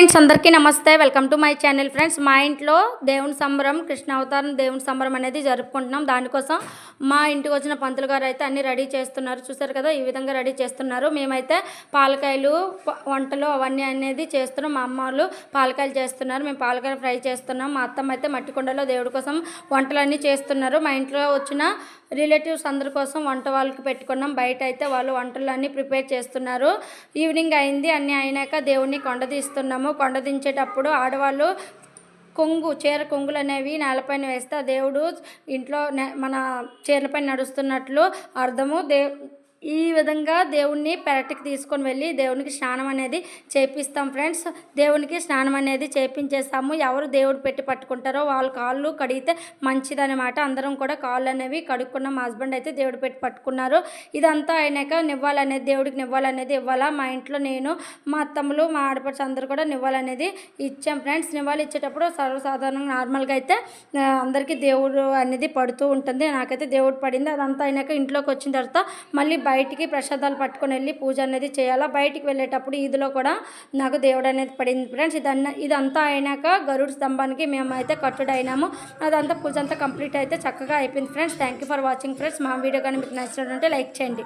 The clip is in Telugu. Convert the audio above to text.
ఫ్రెండ్స్ అందరికీ నమస్తే. Welcome to my channel friends. మా ఇంట్లో దేవుని సంబరం కృష్ణ అవతారం దేవుని సంబరం అనేది జరుపుకుంటున్నాం. దానికోసం మా ఇంటికి వచ్చిన పంతులు గారు అయితే అన్ని రెడీ చేస్తున్నారు. చూసారు కదా ఈ విధంగా రెడీ చేస్తున్నారు. మేమైతే పాలకాయలు వంటలు అవన్నీ అనేది చేస్తున్నాం. మా అమ్మ వాళ్ళు పాలకాయలు చేస్తున్నారు. మేము పాలకాయలు ఫ్రై చేస్తున్నాం. మా అత్తమ్మ అయితే మట్టి కుండలో దేవుడి కోసం వంటలన్నీ చేస్తున్నారు. మా ఇంట్లో వచ్చిన రిలేటివ్స్ అందరి కోసం వంట వాళ్ళకి పెట్టుకున్నాం. బయట అయితే వాళ్ళు వంటలు అన్నీ ప్రిపేర్ చేస్తున్నారు. ఈవినింగ్ అయింది. అన్నీ అయినాక దేవుణ్ణి కొండదీస్తున్నాము కొండదించేటప్పుడు ఆడవాళ్ళు కొంగు చీర కొంగులు అనేవి నేలపైన వేస్తే దేవుడు ఇంట్లో నే- మన చీరలపైన నడుస్తున్నట్లు అర్థము. దే ఈ విధంగా దేవుణ్ణి పెరటికి తీసుకొని వెళ్ళి దేవునికి స్నానం అనేది చేపిస్తాం ఫ్రెండ్స్. దేవునికి స్నానం అనేది చేపించేస్తాము. ఎవరు దేవుడు పెట్టి పట్టుకుంటారో వాళ్ళ కాళ్ళు కడిగితే మంచిదన్నమాట. అందరం కూడా కాళ్ళు అనేవి కడుక్కున్న మా హస్బెండ్ అయితే దేవుడు పెట్టి పట్టుకున్నారు. ఇదంతా అయినాక నివ్వాలనేది దేవుడికి నివ్వాలనేది ఇవ్వాలా? మా ఇంట్లో నేను మా అత్తమ్మలు మా ఆడపడుచు అందరూ కూడా నివ్వాలనేది ఇచ్చాం ఫ్రెండ్స్. నివ్వాలి ఇచ్చేటప్పుడు సర్వసాధారణంగా నార్మల్గా అయితే అందరికీ దేవుడు అనేది పడుతూ ఉంటుంది. నాకైతే దేవుడు పడింది. అదంతా అయినాక ఇంట్లోకి వచ్చిన తర్వాత మళ్ళీ బయటికి ప్రసాదాలు పట్టుకొని వెళ్ళి పూజ అనేది చేయాలా? బయటికి వెళ్ళేటప్పుడు ఈదులో కూడా నాకు దేవుడు అనేది పడింది ఫ్రెండ్స్ ఇదన్న ఇదంతా అయినాక గరుడు స్తంభానికి మేమైతే కట్టుడైనాము కట్టుడు అయినాము. అదంతా పూజ అంతా కంప్లీట్ అయితే చక్కగా అయిపోయింది friends thank you for watching friends మా వీడియో కానీ మీకు నచ్చినట్టుంటే లైక్ చేయండి.